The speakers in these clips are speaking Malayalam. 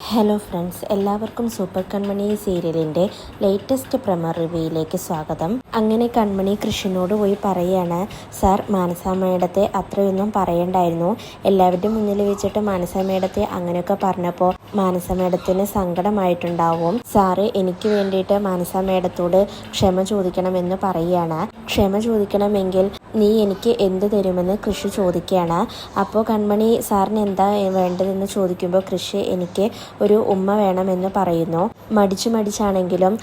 ഹലോ ഫ്രണ്ട്സ് എല്ലാവർക്കും സൂപ്പർ കൺമണി സീരിയലിന്റെ ലേറ്റസ്റ്റ് പ്രമർ റിവ്യൂയിലേക്ക് സ്വാഗതം. അങ്ങനെ കൺമണി കൃഷ്ണനോട് പോയി പറയാണ് സാർ മാനസാമേടത്തെ അത്രയൊന്നും പറയണ്ടായിരുന്നു. എല്ലാവരുടെയും മുന്നിൽ വെച്ചിട്ട് മാനസാമേടത്തെ അങ്ങനെയൊക്കെ പറഞ്ഞപ്പോൾ മാനസമേടത്തിന് സങ്കടമായിട്ടുണ്ടാവും. സാറ് എനിക്ക് വേണ്ടിയിട്ട് മാനസാമേടത്തോട് ക്ഷമ ചോദിക്കണമെന്ന് പറയുകയാണ്. ക്ഷമ ചോദിക്കണമെങ്കിൽ നീ എനിക്ക് എന്ത് തരുമെന്ന് കൃഷി ചോദിക്കുകയാണ്. അപ്പോൾ കൺമണി സാറിന് എന്താ വേണ്ടതെന്ന് ചോദിക്കുമ്പോൾ കൃഷി എനിക്ക് ഒരു ഉമ്മ വേണമെന്ന് പറയുന്നു. മടിച്ചു മടിച്ചാണെങ്കിലും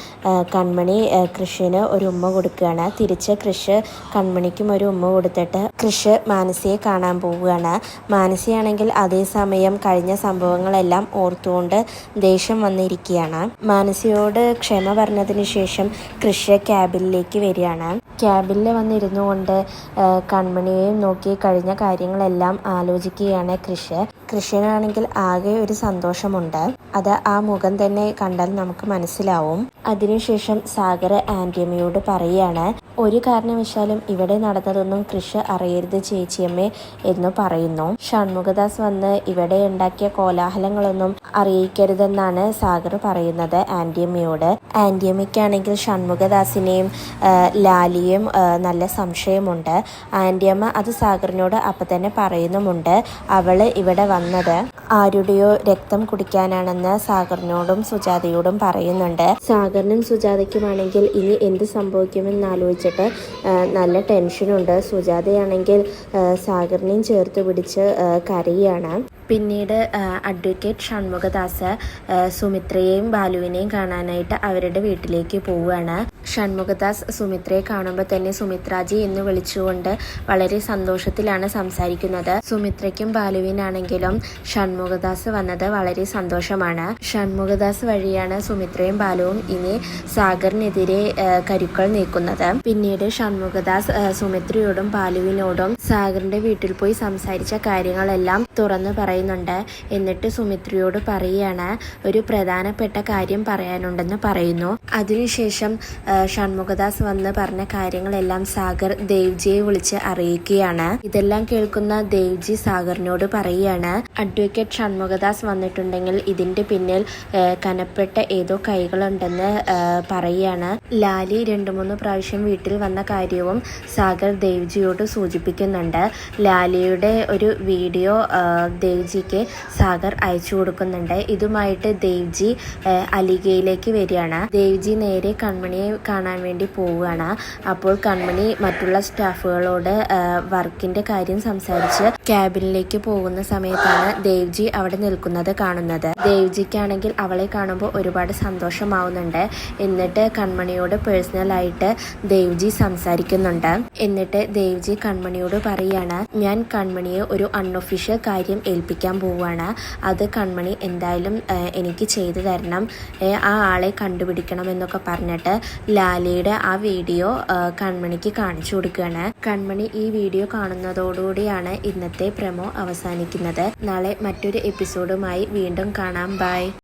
കൺമണി കൃഷിന് ഒരു ഉമ്മ കൊടുക്കുകയാണ്. തിരിച്ച് കൃഷി കൺമണിക്കും ഒരു ഉമ്മ കൊടുത്തിട്ട് കൃഷി മാനസിയെ കാണാൻ പോവുകയാണ്. മാനസിയാണെങ്കിൽ അതേസമയം കഴിഞ്ഞ സംഭവങ്ങളെല്ലാം ഓർത്തുകൊണ്ട് ദേഷ്യം വന്നിരിക്കുകയാണ്. മാനസിയോട് ക്ഷമ പറഞ്ഞതിന് ശേഷം കൃഷ്യ ക്യാബിനിലേക്ക് വരികയാണ്. ക്യാബിനിൽ വന്നിരുന്നു കൊണ്ട് കൺമണിയെയും നോക്കി കഴിഞ്ഞ കാര്യങ്ങളെല്ലാം ആലോചിക്കുകയാണ് കൃഷി കൃഷിനാണെങ്കിൽ ആകെ ഒരു സന്തോഷമുണ്ട്. അത് ആ മുഖം തന്നെ കണ്ടാൽ നമുക്ക് മനസ്സിലാവും. അതിനുശേഷം സാഗർ ആന്റിയമ്മയോട് പറയുകയാണ് ഒരു കാരണവശാലും ഇവിടെ നടന്നതൊന്നും കൃഷി അറിയരുത് ചേച്ചിയമ്മേ എന്ന് പറയുന്നു. ഷൺമുഖദാസ് വന്ന് ഇവിടെ ഉണ്ടാക്കിയ കോലാഹലങ്ങളൊന്നും അറിയിക്കരുതെന്നാണ് സാഗർ പറയുന്നത് ആന്റിയമ്മയോട് ആന്റിയമ്മയ്ക്കാണെങ്കിൽ ഷൺമുഖദാസിനെയും ലാലിയും നല്ല സംശയമുണ്ട്. ആന്റിയമ്മ അത് സാഗറിനോട് അപ്പം തന്നെ പറയുന്നുമുണ്ട്. അവൾ ഇവിടെ വന്നത്. ആരുടെയോ രക്തം കുടിക്കാനാണെന്ന് സാഗറിനോടും സുജാതയോടും പറയുന്നുണ്ട്. സാഗറിനും സുജാതയ്ക്കുമാണെങ്കിൽ ഇനി എന്ത് സംഭവിക്കുമെന്ന് ആലോചിച്ചിട്ട് നല്ല ടെൻഷനുണ്ട്. സുജാതയാണെങ്കിൽ സാഗറിനെയും ചേർത്ത് പിടിച്ച് കരയാണ്. പിന്നീട് അഡ്വക്കേറ്റ് ഷൺമുഖദാസ് സുമിത്രയെയും ബാലുവിനെയും കാണാനായിട്ട് അവരുടെ വീട്ടിലേക്ക് പോവുകയാണ്. ഷൺമുഖദാസ് സുമിത്രയെ കാണുമ്പോൾ തന്നെ സുമിത്രാജി എന്ന് വിളിച്ചുകൊണ്ട് വളരെ സന്തോഷത്തിലാണ് സംസാരിക്കുന്നത്. സുമിത്രയ്ക്കും ബാലുവിനാണെങ്കിലും ഷൺമുഖദാസ് വന്നത് വളരെ സന്തോഷമാണ്. ഷൺമുഖദാസ് വഴിയാണ് സുമിത്രയും ബാലുവും ഇനി സാഗറിനെതിരെ കരുക്കൾ നീക്കുന്നത്. പിന്നീട് ഷൺമുഖദാസ് സുമിത്രയോടും ബാലുവിനോടും സാഗറിന്റെ വീട്ടിൽ പോയി സംസാരിച്ച കാര്യങ്ങളെല്ലാം തുറന്നു പറയുന്നുണ്ട്. എന്നിട്ട് സുമിത്രയോട് പറയുകയാണ് ഒരു പ്രധാനപ്പെട്ട കാര്യം പറയാനുണ്ടെന്ന് പറയുന്നു. അതിനുശേഷം ഷൺമുഖദാസ് വന്ന് പറഞ്ഞ കാര്യങ്ങളെല്ലാം സാഗർ ദേവ്ജിയെ വിളിച്ച് അറിയിക്കുകയാണ്. ഇതെല്ലാം കേൾക്കുന്ന ദേവ്ജി സാഗറിനോട് പറയുകയാണ് അഡ്വക്കേറ്റ് ഷൺമുഖദാസ് വന്നിട്ടുണ്ടെങ്കിൽ ഇതിന്റെ പിന്നിൽ കനപ്പെട്ട ഏതോ കൈകളുണ്ടെന്ന് പറയുകയാണ് ലാലി രണ്ടു മൂന്ന് പ്രാവശ്യം വീട്ടിൽ വന്ന കാര്യവും സാഗർ ദേവ്ജിയോട് സൂചിപ്പിക്കുന്നുണ്ട്. ലാലിയുടെ ഒരു വീഡിയോ ആ, ദേവ്ജിക്ക് സാഗർ അയച്ചു കൊടുക്കുന്നുണ്ട്. ഇതുമായിട്ട് ദേവ്ജി അലിഗയിലേക്ക് വരികയാണ്. ദേവ്ജി നേരെ കൺമണിയെ കാണാൻ വേണ്ടി പോവുകയാണ്. അപ്പോൾ കൺമണി മറ്റുള്ള സ്റ്റാഫുകളോട് വർക്കിന്റെ കാര്യം സംസാരിച്ച് ക്യാബിനിലേക്ക് പോകുന്ന സമയത്താണ് ദേവ്ജി അവിടെ നിൽക്കുന്നത് കാണുന്നത്. ദേവ്ജിക്കാണെങ്കിൽ അവളെ കാണുമ്പോൾ ഒരുപാട് സന്തോഷമാവുന്നുണ്ട്. എന്നിട്ട് കൺമണിയോട് പേഴ്സണലായിട്ട് ദേവ്ജി സംസാരിക്കുന്നുണ്ട്. എന്നിട്ട് ദേവ്ജി കൺമണിയോട് പറയാണ് ഞാൻ കൺമണിയെ ഒരു അൺഒഫീഷ്യൽ കാര്യം ഏൽപ്പിക്കാൻ പോവുകയാണ്. അത് കൺമണി എന്തായാലും എനിക്ക് ചെയ്തു തരണം. ആ ആളെ കണ്ടുപിടിക്കണം എന്നൊക്കെ പറഞ്ഞിട്ട് ലാലിയുടെ ആ വീഡിയോ കൺമണിക്ക് കാണിച്ചു കൊടുക്കുകയാണ്. കൺമണി ഈ വീഡിയോ കാണുന്നതോടുകൂടിയാണ് ഇന്നത്തെ പ്രമോ അവസാനിക്കുന്നത്. നാളെ മറ്റൊരു എപ്പിസോഡുമായി വീണ്ടും കാണാം. ബൈ.